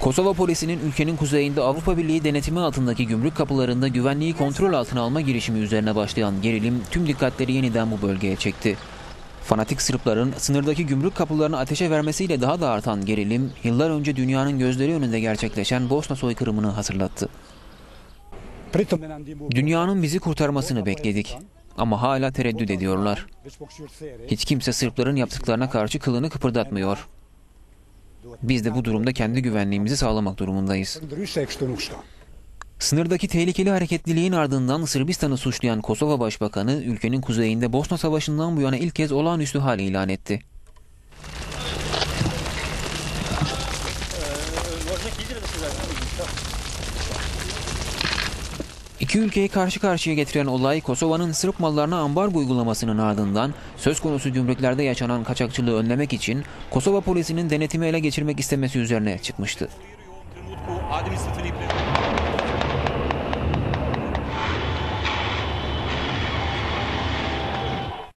Kosova polisinin ülkenin kuzeyinde Avrupa Birliği denetimi altındaki gümrük kapılarında güvenliği kontrol altına alma girişimi üzerine başlayan gerilim tüm dikkatleri yeniden bu bölgeye çekti. Fanatik Sırpların sınırdaki gümrük kapılarını ateşe vermesiyle daha da artan gerilim, yıllar önce dünyanın gözleri önünde gerçekleşen Bosna soykırımını hatırlattı. Dünyanın bizi kurtarmasını bekledik ama hala tereddüt ediyorlar. Hiç kimse Sırpların yaptıklarına karşı kılını kıpırdatmıyor. Biz de bu durumda kendi güvenliğimizi sağlamak durumundayız. Sınırdaki tehlikeli hareketliliğin ardından Sırbistan'ı suçlayan Kosova Başbakanı ülkenin kuzeyinde Bosna Savaşı'ndan bu yana ilk kez olağanüstü hal ilan etti. İki ülkeyi karşı karşıya getiren olay Kosova'nın Sırp mallarına ambargo uygulamasının ardından söz konusu gümrüklerde yaşanan kaçakçılığı önlemek için Kosova polisinin denetimi ele geçirmek istemesi üzerine çıkmıştı.